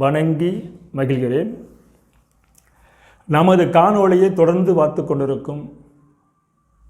வணங்கி மகிழ்கிறேன். நமது காணொளியை தொடர்ந்து பார்த்து கொண்டிருக்கும்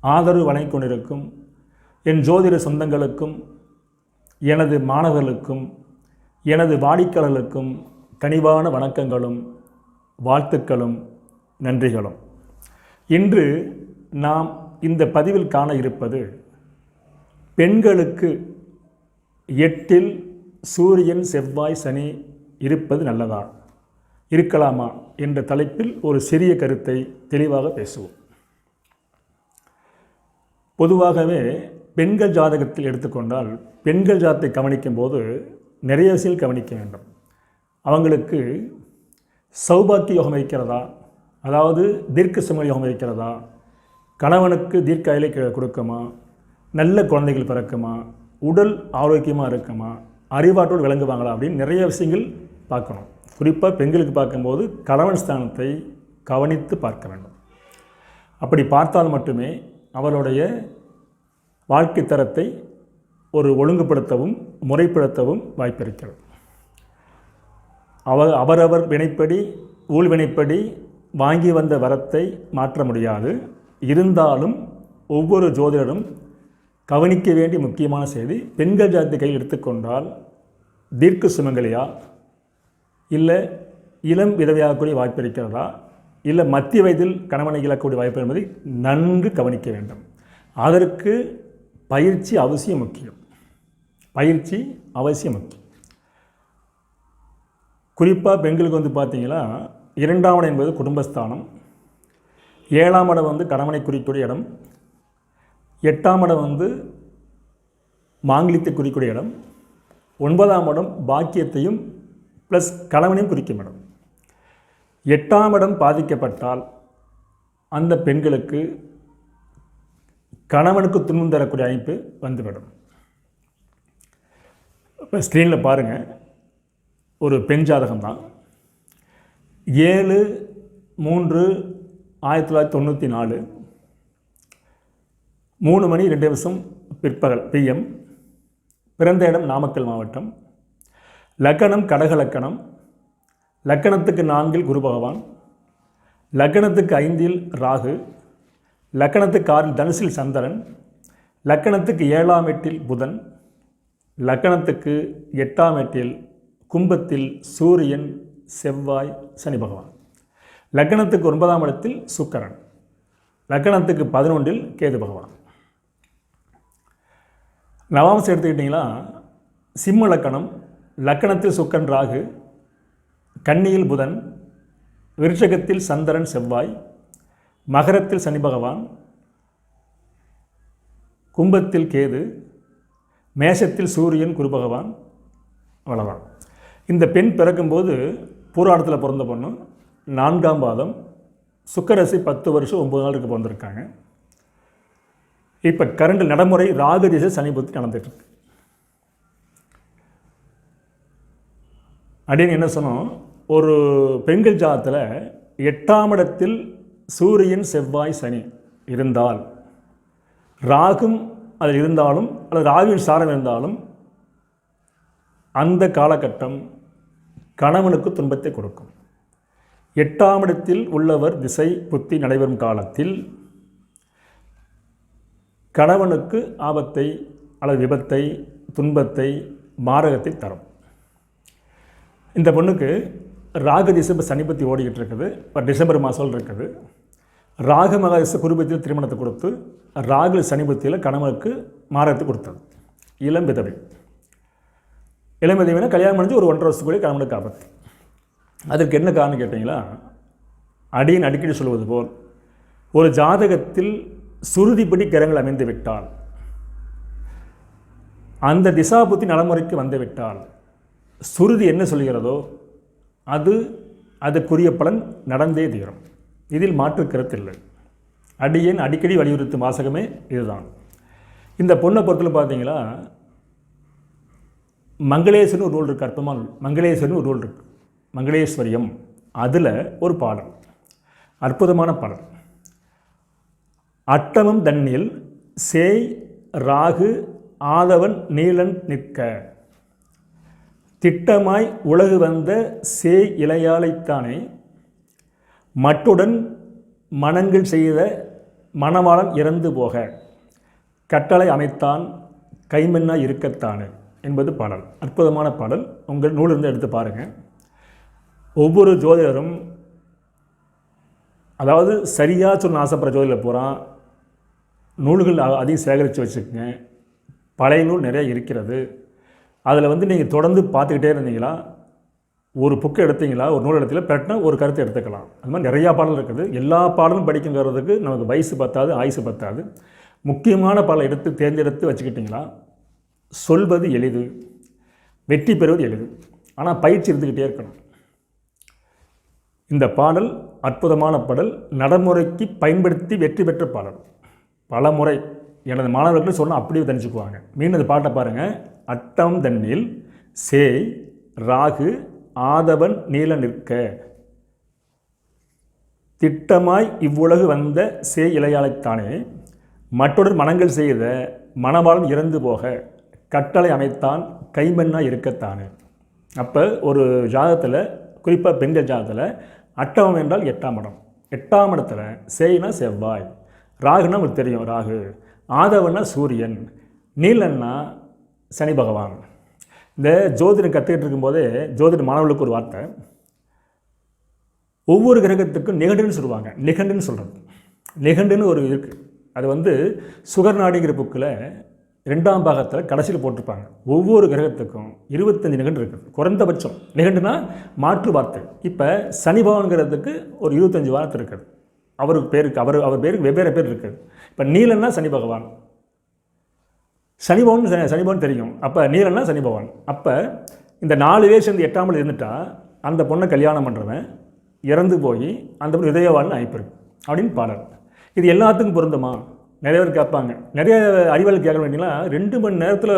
ஆதரவு வணங்கி கொண்டிருக்கும் என் ஜோதிட சொந்தங்களுக்கும் எனது மாணவர்களுக்கும் எனது வாடிக்கையாளர்களுக்கும் கனிவான வணக்கங்களும் வாழ்த்துக்களும் நன்றிகளும். இன்று நாம் இந்த பதிவில் காண இருப்பது பெண்களுக்கு எட்டில் சூரியன் செவ்வாய் சனி இருப்பது நல்லதா? இருக்கலாமா? என்ற தலைப்பில் ஒரு சிறிய கருத்தை தெளிவாக பேசுவோம். பொதுவாகவே பெண்கள் ஜாதகத்தில் எடுத்துக்கொண்டால் பெண்கள் ஜாதத்தை கவனிக்கும் போது நிறைய விஷயம் கவனிக்க வேண்டும். அவங்களுக்கு சௌபாக்கிய யோகம் இருக்கிறதா? அதாவது தீர்க்க சும யோகம் இருக்கிறதா? கணவனுக்கு தீர்க்க அயலை கொடுக்குமா? நல்ல குழந்தைகள் பிறக்குமா? உடல் ஆரோக்கியமாக இருக்குமா? அறிவாற்றோடு விளங்குவாங்களா அப்படின்னு நிறைய விஷயங்கள் பார்க்கணும். குறிப்பாக பெண்களுக்கு பார்க்கும்போது கணவன் ஸ்தானத்தை கவனித்து பார்க்க வேண்டும். அப்படி பார்த்தால் மட்டுமே அவருடைய வாழ்க்கை தரத்தை ஒரு ஒழுங்குபடுத்தவும் முறைப்படுத்தவும் வாய்ப்பிருக்கிறது. அவர் அவரவர் வினைப்படி ஊழ்வினைப்படி வாங்கி வந்த வரத்தை மாற்ற முடியாது. இருந்தாலும் ஒவ்வொரு ஜோதிடரும் கவனிக்க வேண்டிய முக்கியமான செய்தி பெண்கள் ஜாதி கையில் எடுத்துக்கொண்டால் தீர்க்க சுமங்கலியா இல்லை இளம் விதவையாகக்கூடிய வாய்ப்பு இருக்கிறதா? இல்லை மத்திய வயதில் கணவனை இழக்கக்கூடிய வாய்ப்பு என்பதை நன்கு கவனிக்க வேண்டும். அதற்கு பயிற்சி அவசியம் முக்கியம். பயிற்சி அவசியம் முக்கியம். குறிப்பாக பெண்களுக்கு வந்து பார்த்தீங்கன்னா இரண்டாம் இடம் என்பது குடும்பஸ்தானம். ஏழாம் இடம் வந்து கணவனை குறிக்கூடிய இடம். எட்டாம் இடம் வந்து மாங்கிலித்தை குறிக்கூடிய இடம். ஒன்பதாம் இடம் பாக்கியத்தையும் ப்ளஸ் கணவனையும் குறிக்கும் இடம். எட்டாம் இடம் பாதிக்கப்பட்டால் அந்த பெண்களுக்கு கணவனுக்கு துன்பம் தரக்கூடிய அமைப்பு வந்துவிடும். இப்போ ஸ்க்ரீனில் பாருங்கள் ஒரு பெண் ஜாதகம் தான். ஏழு மூன்று ஆயிரத்தி தொள்ளாயிரத்தி தொண்ணூற்றி நாலு. மூணு மணி ரெண்டு நிமிஷம் பிற்பகல் பிஎம் பிறந்த இடம் நாமக்கல் மாவட்டம். லக்கணம் கடகலக்கணம். லக்கணத்துக்கு நான்கில் குரு பகவான். லக்கணத்துக்கு ஐந்தில் ராகு. லக்கணத்துக்கு ஆறில் தனுசில் சந்திரன். லக்கணத்துக்கு ஏழாம் எட்டில் புதன். லக்கணத்துக்கு எட்டாம் எட்டில் கும்பத்தில் சூரியன் செவ்வாய் சனி பகவான். லக்கணத்துக்கு ஒன்பதாம் இடத்தில் சுக்கரன். லக்கணத்துக்கு பதினொன்றில் கேது பகவான். நவாம்சம் எடுத்துக்கிட்டிங்கன்னா சிம்ம லக்கணம் லக்கணத்தில் சுக்கன் ராகு கன்னியில் புதன் விருஷகத்தில் சந்திரன் செவ்வாய் மகரத்தில் சனி பகவான் கும்பத்தில் கேது மேஷத்தில் சூரியன் குரு பகவான் அவ்வளோதான் இந்த பெண் பிறக்கும்போது பூராடத்தில் பிறந்த பொண்ணு நான்காம் பாதம் சுக்கரசி பத்து வருஷம் ஒம்பது நாளுக்கு பிறந்திருக்காங்க. இப்போ கரண்ட் நடைமுறை ராகு திசை சனி புத்தி நடந்துட்டுருக்கு அப்படின்னு என்ன சொன்னோம்? ஒரு பெண்கள் ஜாதத்தில் எட்டாம் இடத்தில் சூரியன் செவ்வாய் சனி இருந்தால் ராகும் அதில் இருந்தாலும் அல்லது ராகுவின் சாரம் இருந்தாலும் அந்த காலகட்டம் கணவனுக்கு துன்பத்தை கொடுக்கும். எட்டாம் இடத்தில் உள்ளவர் திசை புத்தி நடைபெறும் காலத்தில் கணவனுக்கு ஆபத்தை அல்லது விபத்தை துன்பத்தை மாரகத்தை தரும். இந்த பொண்ணுக்கு ராக டிசம்பர் சனிபத்தி ஓடிக்கிட்டு இருக்குது. இப்போ டிசம்பர் மாதம் இருக்குது. ராக மகாதிச குருபத்தியில் திருமணத்தை கொடுத்து ராகு சனிபத்தியில் கணவனுக்கு மாரகத்தை கொடுத்தது. இளம் விதவை இளம் விதவினா கல்யாணம் முடிஞ்சு ஒரு ஒன்றரை வருஷத்துக்குள்ளே கணவனுக்கு ஆபத்து. அதற்கு என்ன காரணம் கேட்டிங்களா? அடியின் அடிக்கடி சொல்வது போல் ஒரு ஜாதகத்தில் சுருதிப்படி கிரகங்கள் அமைந்து விட்டால் அந்த திசாபுத்தி நடைமுறைக்கு வந்துவிட்டால் சுருதி என்ன சொல்கிறதோ அது அதற்குரிய பலன் நடந்தே தீரும். இதில் மாற்று கருத்தில்லை அடியேன் அடிக்கடி வலியுறுத்தும் வாசகமே இதுதான். இந்த பொண்ணை பொறுத்தல பார்த்தீங்களா? மங்களேசன் ஒரு ரோல் இருக்குது அற்புதமான மங்களேசன் ஒரு ரோல் இருக்குது மங்களேஸ்வரியம். அதில் ஒரு பாடல். அற்புதமான பாடல். அட்டமம் தண்ணில் சேய் ராகு ஆதவன் நீலன் நிற்க. திட்டமாய் உலகு வந்த சே இலையாளைத்தானே மட்டுடன் மனங்கள் செய்த மணவாளன் இறந்து போக. கட்டளை அமைத்தான் கைமண்ணா இருக்கத்தானே என்பது பாடல். அற்புதமான பாடல். உங்கள் நூலிருந்து எடுத்து பாருங்கள் ஒவ்வொரு ஜோதிடரும் அதாவது சரியாக சொன்ன ஆசைப்படுற ஜோதிடர் பூரா நூல்கள் அதிகம் சேகரித்து வச்சுக்கோங்க. பழைய நூல் நிறையா இருக்கிறது. அதில் வந்து நீங்கள் தொடர்ந்து பார்த்துக்கிட்டே இருந்தீங்களா? ஒரு புக்கு எடுத்தீங்களா? ஒரு நூல் எடுத்தீங்களா பெட்டினா ஒரு கருத்தை எடுத்துக்கலாம். அது மாதிரி நிறையா பாடல் இருக்குது. எல்லா பாடலும் படிக்குங்கிறதுக்கு நமக்கு வயசு பத்தாது ஆயுசு பத்தாது. முக்கியமான பாடலை எடுத்து தேர்ந்தெடுத்து வச்சுக்கிட்டிங்களா? சொல்வது எளிது வெற்றி பெறுவது எளிது. ஆனால் பயிற்சி இருந்துக்கிட்டே இருக்கணும். இந்த பாடல் அற்புதமான பாடல். நடைமுறைக்கு பயன்படுத்தி வெற்றி பெற்ற பாடல். பல முறை எனது மாணவர்கள் சொன்னால் அப்படியே தெரிஞ்சுக்குவாங்க மீண்டும் இந்த பாட்டை பாருங்கள் அட்டம் தன்னில் சேய் ராகு ஆதவன் நீல நிற்க. திட்டமாய் இவ்வுலகு வந்த சே இலையாளைத்தானே மற்றொரு மனங்கள் செய்த மணவாளன் இறந்து போக கட்டளை அமைத்தான் கைமண்ணாக இருக்கத்தானே அப்போ ஒரு ஜாதகத்தில் குறிப்பாக பெண்கள் ஜாதகத்தில் அட்டவம் என்றால் எட்டாம் இடம். எட்டாம் இடத்துல சேய்னா செவ்வாய் ராகுனா உங்களுக்கு தெரியும் ராகு. ஆதவன்னா சூரியன் நீலன்னா சனி பகவான். இந்த ஜோதிடம் கற்றுக்கிட்டு இருக்கும்போது ஜோதிட மாணவர்களுக்கு ஒரு வார்த்தை. ஒவ்வொரு கிரகத்துக்கும் நிகண்டுன்னு சொல்லுவாங்க. நிகண்டுன்னு சொல்கிறது நிகண்டுன்னு ஒரு இருக்குது அது வந்து சுகர் நாடுங்கிற புக்கில் ரெண்டாம் பாகத்தில் கடைசியில் போட்டிருப்பாங்க. ஒவ்வொரு கிரகத்துக்கும் இருபத்தஞ்சு நிகண்டு இருக்குது. குறைந்தபட்சம். நிகண்டுனா மாற்று வார்த்தை. இப்போ சனி பகவான்கிறதுக்கு ஒரு இருபத்தஞ்சு வார்த்தை இருக்குது. அவருக்கு பேருக்கு அவர் அவர் பேருக்கு வெவ்வேறு பேர் இருக்குது. இப்போ நீலன்னா சனி பகவான். சனிபவன் சனிபவன் தெரியும். அப்போ நீலன்னா சனிபவன். அப்போ இந்த நாலு பேர் சேர்ந்து எட்டாமல் இருந்துட்டா அந்த பொண்ணை கல்யாணம் பண்ணுறவன் இறந்து போய் அந்த பொண்ணு இதயவாள்னு ஆயிப்பிருக்கு அப்படின்னு பாடல். இது எல்லாத்துக்கும் பொருந்துமா? நிறைய பேர் கேட்பாங்க. நிறைய அறிவாளி கேட்க வேண்டியங்களா ரெண்டு மணி நேரத்தில்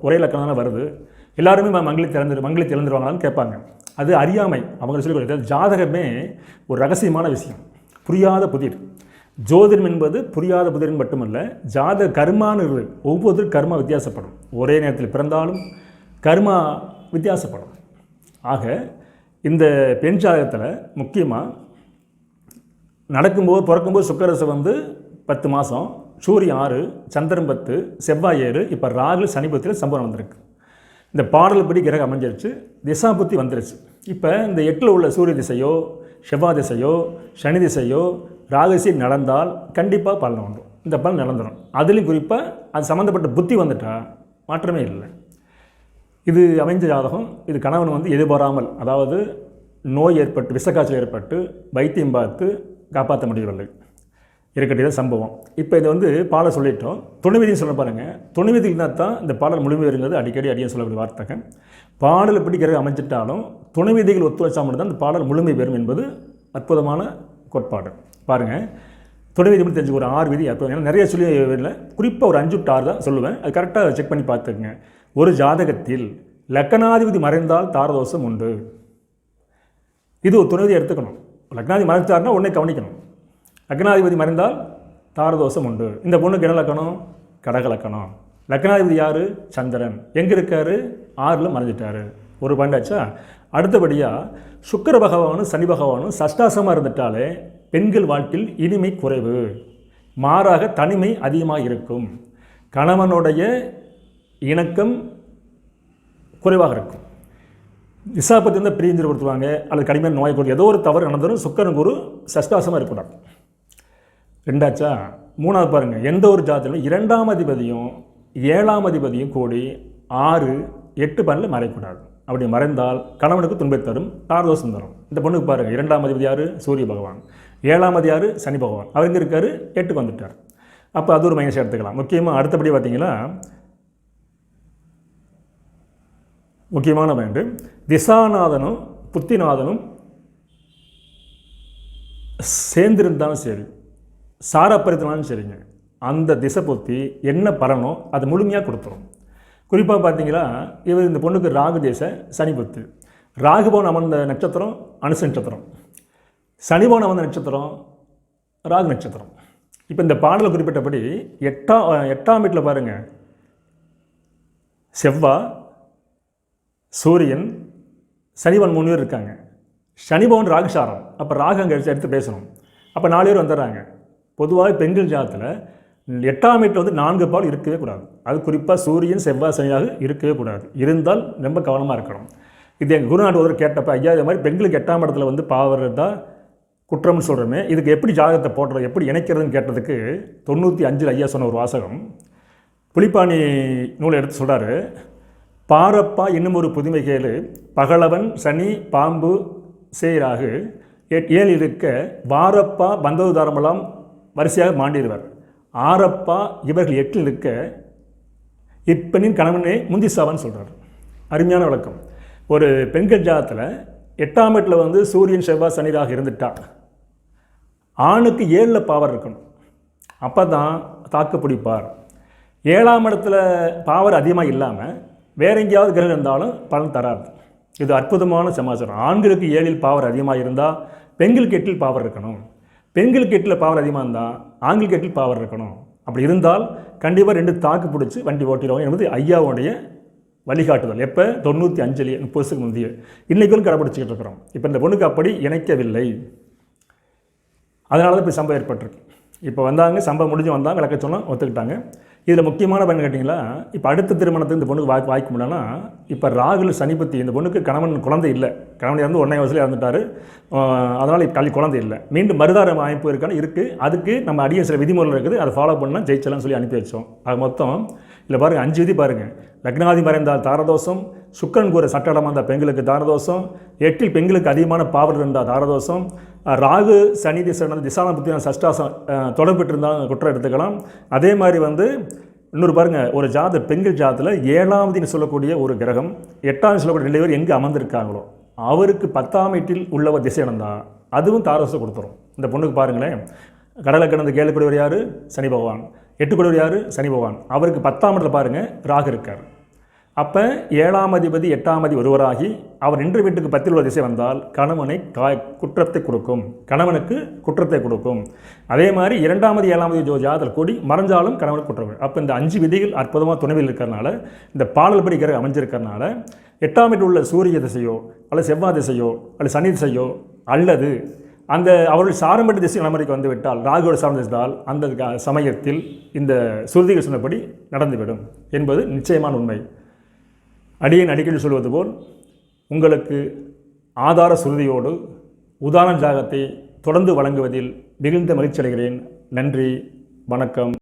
ஒரே இலக்கணம் தானே வருது. எல்லாருமே மங்களி திறந்துரு மங்களி திறந்துருவாங்களான்னு கேட்பாங்க. அது அறியாமை. அவங்க சொல்லி ஜாதகமே ஒரு ரகசியமான விஷயம். புரியாத புதிர். ஜோதிடம் என்பது புரியாத புதிரன் மட்டுமல்ல ஜாத கர்மான்னு இருக்குது ஒவ்வொரு கர்மா வித்தியாசப்படும். ஒரே நேரத்தில் பிறந்தாலும் கர்மா வித்தியாசப்படும். ஆக இந்த பெண் ஜாதகத்தில் முக்கியமாக நடக்கும்போது பிறக்கும்போது சுக்கரசு வந்து பத்து மாதம் சூரியன் ஆறு சந்திரன் பத்து செவ்வாய் ஏழு இப்போ ராகு சனிபத்தில் சம்பவம் வந்திருக்கு. இந்த பாடல் படி கிரகம் அமைஞ்சிருச்சு திசாபுத்தி வந்துருச்சு. இப்போ இந்த எட்டில் உள்ள சூரிய திசையோ செவ்வாய் திசையோ சனி திசையோ ராகசி நடந்தால் கண்டிப்பாக பலன் வந்துடும் இந்த பலன் நடந்துடும் அதுலேயும் குறிப்பாக அது சம்மந்தப்பட்ட புத்தி வந்துட்டா மாற்றமே இல்லை. இது அமைஞ்ச ஜாதகம். இது கணவன் வந்து எதிர்பாராமல் அதாவது நோய் ஏற்பட்டு விஷக்காய்ச்சல் ஏற்பட்டு வைத்தியம் பார்த்து காப்பாற்ற முடியவில்லை. இருக்கக்கூடியது சம்பவம். இப்போ இது வந்து பாடல் சொல்லிட்டோம். துணைவிதின்னு சொல்ல பாருங்கள் துணைவிதி தான் இந்த பாடல் முழுமையிருங்கிறது அடிக்கடி அடியே சொல்லக்கூடிய வார்த்தைங்க. பாடல் எப்படி அமைஞ்சிட்டாலும் துணைவிதிகள் ஒத்துழைச்சா மட்டும்தான் இந்த பாடல் முழுமை பெறும் என்பது அற்புதமான கோட்பாடு. பாருங்கள் துணைவிதி விதி தெரிஞ்சு ஒரு ஆறு விதி அற்புதம் ஏன்னா நிறைய சொல்லி இல்லை குறிப்பாக ஒரு அஞ்சு டு ஆறு தான் சொல்லுவேன். அது கரெக்டாக செக் பண்ணி பார்த்துக்குங்க. ஒரு ஜாதகத்தில் லக்கணாதிபதி மறைந்தால் தாரதோஷம் உண்டு. இது ஒரு துணைவிதி எடுத்துக்கணும். லக்னாதிபதி மறைச்சார்னா உடனே கவனிக்கணும். லக்னாதிபதி மறைந்தால் தாரதோஷம் உண்டு. இந்த பொண்ணுக்கு என்ன லக்கணம்? கடக லக்கணம். லக்னாதிபதி யார்? சந்திரன். எங்கே இருக்காரு? ஆறில் மறைஞ்சிட்டார். ஒரு பாயிண்டாச்சா அடுத்தபடியாக சுக்கர பகவானும் சனி பகவானும் சஷ்டாசமாக இருந்துட்டாலே பெண்கள் வாழ்க்கையில் இனிமை குறைவு. மாறாக தனிமை அதிகமாக இருக்கும் கணவனுடைய இணக்கம் குறைவாக இருக்கும். திசாபத்தி வந்து கொடுத்துருவாங்க அல்லது கடுமையான நோயை கொடுத்து ஏதோ ஒரு தவறு நடந்தாலும் சுக்கரன் குரு சஷ்டாசமாக இருக்கக்கூடாது ரெண்டாச்சா? மூணாவது பாருங்கள் எந்த ஒரு ஜாதகத்திலும் இரண்டாம் அதிபதியும் ஏழாம் அதிபதியும் கூடி ஆறு எட்டு பன்னில் மறையக்கூடாது. அப்படி மறைந்தால் கணவனுக்கு துன்பை தரும் தாரதோஷம் தரும். இந்த பொண்ணுக்கு பாருங்கள் இரண்டாம் அதிபதி யார்? சூரிய பகவான். ஏழாம் அதிகாறு சனி பகவான். அவர் எங்கே இருக்காரு எட்டுக்கு வந்துட்டார். அப்போ அது ஒரு மைனஸ் எடுத்துக்கலாம். முக்கியமாக அடுத்தபடி பார்த்தீங்கன்னா முக்கியமான பாயிண்ட் திசாநாதனும் புத்திநாதனும் சேர்ந்திருந்தாலும் சரி சாரப்படுத்தினாலும் சரிங்க. அந்த திசை பொத்தி என்ன பலனோ அது முழுமையாக கொடுத்துரும். குறிப்பாக பார்த்தீங்கன்னா இவர் இந்த பொண்ணுக்கு ராகு தேச சனி புத்து. ராகுபவன் அமர்ந்த நட்சத்திரம் அனுச நட்சத்திரம். சனிபவன் வந்த நட்சத்திரம் ராகு நட்சத்திரம். இப்போ இந்த பாடலில் குறிப்பிட்டபடி எட்டாம் எட்டாம் வீட்டில் பாருங்கள் செவ்வாய் சூரியன் சனிபவன் மூணு பேர் இருக்காங்க. சனிபவன் ராகுசாரம். அப்போ ராகு அங்கே எடுத்து பேசணும். அப்போ நாலு பேர் வந்துடுறாங்க. பொதுவாக பெண்கள் ஜாதத்தில் எட்டாம் வீட்டில் வந்து நான்கு பால் இருக்கவே கூடாது. அது குறிப்பாக சூரியன் செவ்வாய் சனியாக இருக்கவே கூடாது. இருந்தால் ரொம்ப கவனமாக இருக்கணும். இது எங்கள் குருநாட்டு ஒருவர் கேட்டப்ப ஐயா இது மாதிரி பெண்களுக்கு எட்டாம் இடத்துல வந்து பாவர் தான் குற்றம்னு சொல்கிறோமே இதுக்கு எப்படி ஜாதகத்தை போடுறது எப்படி இணைக்கிறதுன்னு கேட்டதுக்கு தொண்ணூற்றி அஞ்சில் ஐயா சொன்ன ஒரு வாசகம். புலிப்பாணி நூலை எடுத்து சொல்கிறாரு பாரப்பா இன்னும் ஒரு புதுமை கேளு பகலவன் சனி பாம்பு சேராகு ஏழு இருக்க வாரப்பா பந்தது தாரமெல்லாம் வரிசையாக மாண்டிடுவார். ஆரப்பா இவர்கள் எட்டில் இருக்க இப்பெண்ணின் கணவனே முந்தி சாவான்னு சொல்கிறார் அருமையான விளக்கம். ஒரு பெண்கள் ஜாதத்தில் எட்டாம் எட்டில் வந்து சூரியன் செவ்வாய் சனிராக இருந்துட்டான் ஆணுக்கு ஏழில் பாவர் இருக்கணும். அப்போ தான் தாக்கு பிடிப்பார் ஏழாம் இடத்துல பாவர் அதிகமாக இல்லாமல் வேற எங்கேயாவது கிரகம் இருந்தாலும் பலன் தராது. இது அற்புதமான சமாச்சாரம். ஆண்களுக்கு ஏழில் பாவர் அதிகமாக இருந்தால் பெண்களுக்கு எட்டில் பாவர் இருக்கணும். பெண்களுக்கு எட்டில் பாவர் அதிகமாக இருந்தால் ஆண்களுக்கு எட்டில் பாவர் இருக்கணும். அப்படி இருந்தால் கண்டிப்பாக ரெண்டு தாக்கு பிடிச்சி வண்டி ஓட்டிடுவோம் என்பது ஐயாவுடைய வழிகாட்டுதல். எப்போ? தொண்ணூற்றி அஞ்சலி முப்பது வருஷத்துக்கு முந்தைய. இன்றைக்கும் கடைப்பிடிச்சிக்கிட்டு இருக்கிறோம். இப்போ இந்த பொண்ணுக்கு அப்படி இணைக்கவில்லை. அதனால தான் இப்போ சம்பவம் ஏற்பட்டிருக்கு. இப்போ வந்தாங்க சம்பவம் முடிஞ்சு வந்தாங்க விளக்க சொன்னால் ஒத்துக்கிட்டாங்க. இதில் முக்கியமான பயன் கேட்டிங்களா? இப்போ அடுத்த திருமணத்துக்கு இந்த பொண்ணுக்கு வாய்ப்பு வாய்க்க முடியலன்னா இப்போ ராகுல் சனிபத்தி இந்த பொண்ணுக்கு கணவன் குழந்தை இல்லை. கணவன் இறந்து ஒன்றே வயசுல இறந்துட்டார். அதனால் இப்போ கல்வி குழந்தை இல்லை. மீண்டும் மறுதார வாய்ப்பு இருக்கான்னு இருக்குது அதுக்கு நம்ம அடிய சில விதிமுறை இருக்குது. அதை ஃபாலோ பண்ணால் ஜெயிச்சலாம்னு சொல்லி அனுப்பி வச்சோம். அது மொத்தம் இல்லை பாருங்கள் அஞ்சு விதி பாருங்கள் லக்னாதி மறைந்தால் தாரதோஷம் சுக்கரன் கூற சட்டடமாக இருந்தால் பெண்களுக்கு தாரதோஷம் எட்டில் பெண்களுக்கு அதிகமான பாவர் இருந்தால் தாரதோஷம் ராகு சனி திசை திசான புத்தி சஷ்டாசம் தொடர்பு இருந்தால் குற்றம் எடுத்துக்கலாம். அதே மாதிரி வந்து இன்னொரு பாருங்கள் ஒரு ஜாத பெண்கள் ஜாதத்தில் ஏழாவதுன்னு சொல்லக்கூடிய ஒரு கிரகம் எட்டாவது சொல்லக்கூடிய ரெண்டு பேர் எங்கே அமர்ந்திருக்காங்களோ அவருக்கு பத்தாம் எட்டில் உள்ளவர் திசை நடந்தால் அதுவும் தாரதோஷம் கொடுத்துரும். இந்த பொண்ணுக்கு பாருங்களேன் கடலை கிடந்து கேளுக்கூடியவர் யார்? சனி பகவான். எட்டு யார்? சனி பகவான். அவருக்கு பத்தாம் இடத்துல பாருங்கள் ராகு இருக்கார். அப்போ ஏழாம் அதிபதி எட்டாம் அதிபதி ஒருவராகி அவர் நின்று வீட்டுக்கு பத்தில் உள்ள திசை வந்தால் கணவனை காய் குற்றத்தை கொடுக்கும். கணவனுக்கு குற்றத்தை கொடுக்கும். அதே மாதிரி இரண்டாமது ஏழாமது ஜோ ஜாதல் கூடி மறைஞ்சாலும் கணவனுக்கு குற்றம் அப்போ இந்த அஞ்சு விதிகள் அற்புதமாக துணைவில் இருக்கிறனால இந்த பாடல் படி கிரகம் அமைஞ்சிருக்கிறனால எட்டாம் வீட்டில் உள்ள சூரிய திசையோ அல்லது செவ்வாய் திசையோ அல்லது சனி திசையோ அல்லது அந்த அவர்கள் சாரம்பட்டு திசை நடைமுறைக்கு வந்துவிட்டால் ராகுவோட சார்ந்த அந்த சமயத்தில் இந்த சுருதிகள் சொன்னபடி நடந்துவிடும் என்பது நிச்சயமான உண்மை. அடியேன் அடிக்கடி சொல்வது போல் உங்களுக்கு ஆதார சுருதியோடு உதாரண ஜாகத்தை தொடர்ந்து வழங்குவதில் மிகுந்த மகிழ்ச்சி அடைகிறேன் நன்றி வணக்கம்.